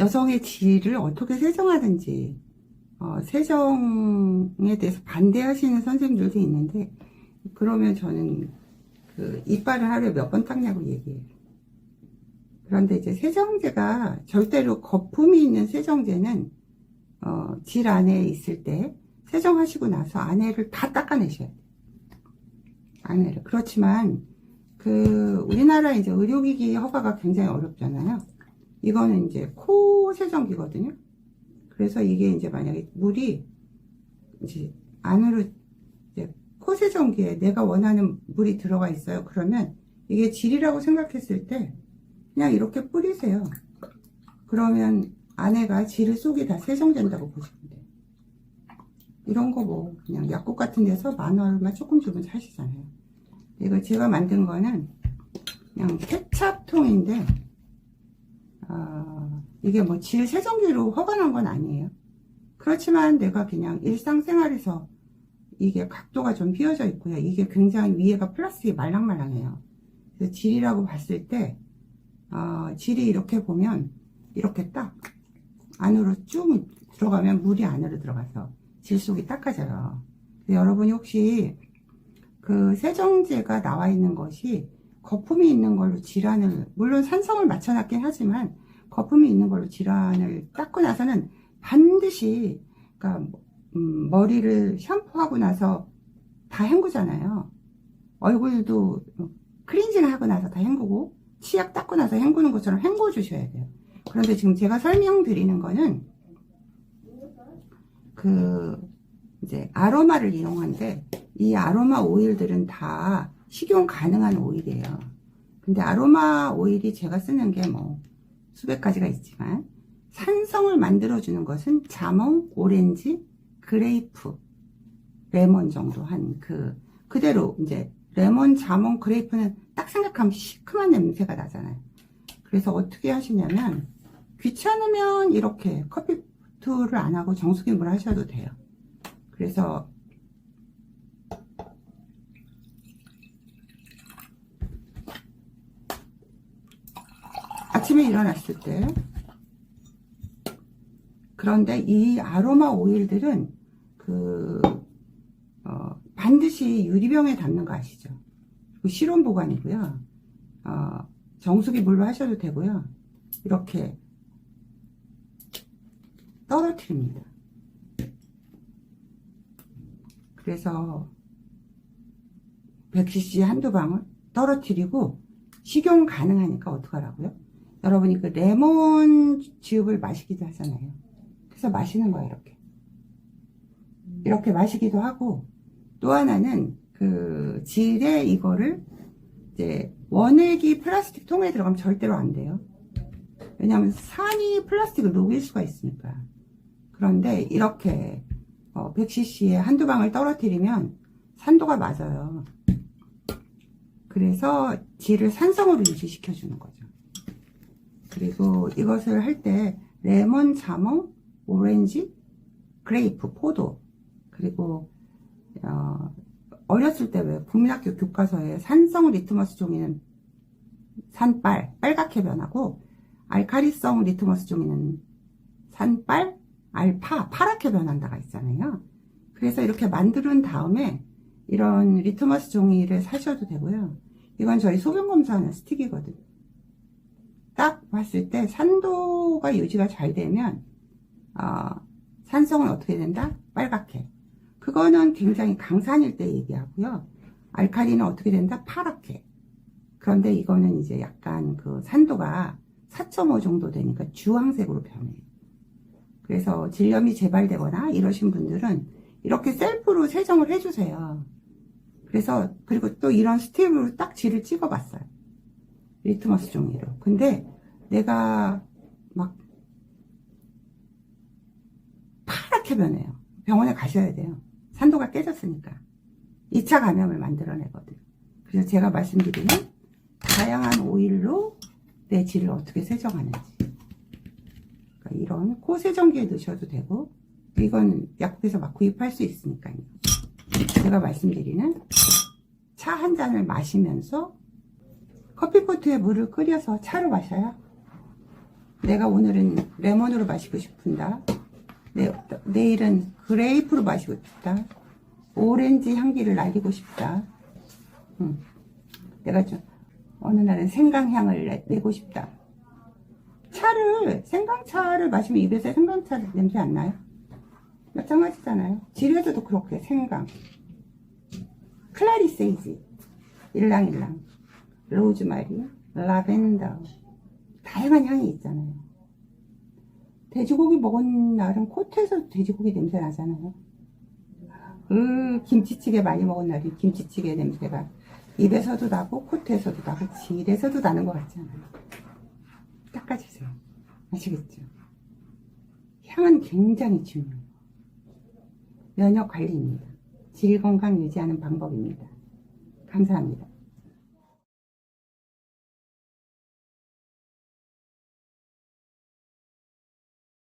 여성의 질을 어떻게 세정하든지 어, 세정에 대해서 반대하시는 선생님들도 있는데 그러면 저는 그 이빨을 하루에 몇 번 닦냐고 얘기해요. 그런데 이제 세정제가 절대로 거품이 있는 세정제는 어, 질 안에 있을 때 세정하시고 나서 안에를 다 닦아내셔야 돼요. 안에를. 그렇지만 그 우리나라 이제 의료기기 허가가 굉장히 어렵잖아요. 이거는 이제 코 세정기거든요. 그래서 이게 이제 만약에 물이 이제 안으로 이제 코 세정기에 내가 원하는 물이 들어가 있어요. 그러면 이게 질이라고 생각했을 때 그냥 이렇게 뿌리세요. 그러면 안에가 질 속이 다 세정된다고 보시면 돼요. 이런 거 뭐 그냥 약국 같은 데서 만 원만 조금 주면 사시잖아요. 이거 제가 만든 거는 그냥 케찹통인데 아, 이게 뭐 질 세정기로 허가난 건 아니에요. 그렇지만 내가 그냥 일상생활에서 이게 각도가 좀 휘어져 있고요. 이게 굉장히 위에가 플라스틱이 말랑말랑해요. 그래서 질이라고 봤을 때 어, 질이 이렇게 보면 이렇게 딱 안으로 쭉 들어가면 물이 안으로 들어가서 질 속이 닦아져요. 여러분이 혹시 그 세정제가 나와 있는 것이 거품이 있는 걸로 질환을 물론 산성을 맞춰놨긴 하지만 거품이 있는 걸로 질환을 닦고 나서는 반드시 그러니까 음, 머리를 샴푸하고 나서 다 헹구잖아요. 얼굴도 클렌징 하고 나서 다 헹구고 치약 닦고 나서 헹구는 것처럼 헹궈 주셔야 돼요. 그런데 지금 제가 설명드리는 거는 그 이제 아로마를 이용한데 이 아로마 오일들은 다 식용 가능한 오일이에요. 근데 아로마 오일이 제가 쓰는 게 뭐 수백 가지가 있지만 산성을 만들어주는 것은 자몽, 오렌지, 그레이프, 레몬 정도 한 그 그대로 이제 레몬, 자몽, 그레이프는 딱 생각하면 시큼한 냄새가 나잖아요. 그래서 어떻게 하시냐면 귀찮으면 이렇게 커피투를 안 하고 정수기 물 하셔도 돼요. 그래서 아침에 일어났을 때 그런데 이 아로마 오일들은 그 어, 반드시 유리병에 담는 거 아시죠? 그 실온 보관이고요. 어, 정수기 물로 하셔도 되고요. 이렇게 떨어뜨립니다. 그래서 100cc 한두 방울 떨어뜨리고 식용 가능하니까 어떡하라고요? 여러분이 그 레몬 즙을 마시기도 하잖아요. 그래서 마시는 거예요, 이렇게. 이렇게 마시기도 하고, 또 하나는 그 질에 이거를 이제 원액이 플라스틱 통에 들어가면 절대로 안 돼요. 왜냐하면 산이 플라스틱을 녹일 수가 있으니까. 그런데 이렇게 어, 100cc에 한두 방울 떨어뜨리면 산도가 맞아요. 그래서 질을 산성으로 유지시켜 주는 거죠. 그리고 이것을 할 때 레몬, 자몽, 오렌지, 그레이프, 포도 그리고 어, 어렸을 때 왜 국민학교 교과서에 산성 리트머스 종이는 산빨, 빨갛게 변하고 알카리성 리트머스 종이는 산빨, 알파, 파랗게 변한다가 있잖아요. 그래서 이렇게 만든 다음에 이런 리트머스 종이를 사셔도 되고요. 이건 저희 소변검사하는 스틱이거든요. 딱 봤을 때 산도가 유지가 잘 되면 어, 산성은 어떻게 된다? 빨갛게. 그거는 굉장히 강산일 때 얘기하고요. 알칼리는 어떻게 된다? 파랗게. 그런데 이거는 이제 약간 그 산도가 4.5 정도 되니까 주황색으로 변해요. 그래서 질염이 재발되거나 이러신 분들은 이렇게 셀프로 세정을 해주세요. 그래서 그리고 또 이런 스팀으로 딱 질을 찍어봤어요. 리트머스 종이로. 근데 내가 막 파랗게 변해요. 병원에 가셔야 돼요. 산도가 깨졌으니까. 2차 감염을 만들어내거든요. 그래서 제가 말씀드리는 다양한 오일로 내 질을 어떻게 세정하는지. 그러니까 이런 코 세정기에 넣으셔도 되고, 이건 약국에서 막 구입할 수 있으니까요. 제가 말씀드리는 차 한 잔을 마시면서 커피포트에 물을 끓여서 차로 마셔요. 내가 오늘은 레몬으로 마시고 싶은다. 내, 내일은 그레이프로 마시고 싶다. 오렌지 향기를 날리고 싶다. 음. 내가 좀 어느 날은 생강향을 내, 내고 싶다. 차를 생강차를 마시면 입에서 생강차 냄새 안 나요? 마찬가지잖아요. 지뢰에서도 그렇게 생강, 클라리세이지, 일랑일랑, 로즈마리, 라벤더 다양한 향이 있잖아요. 돼지고기 먹은 날은 코트에서 돼지고기 냄새 나잖아요. 그 김치찌개 많이 먹은 날이 김치찌개 냄새가 입에서도 나고 코트에서도 나고 질에서도 나는 것 같잖아요. 닦아주세요. 아시겠죠? 향은 굉장히 중요해요. 면역 관리입니다. 질 건강 유지하는 방법입니다. 감사합니다.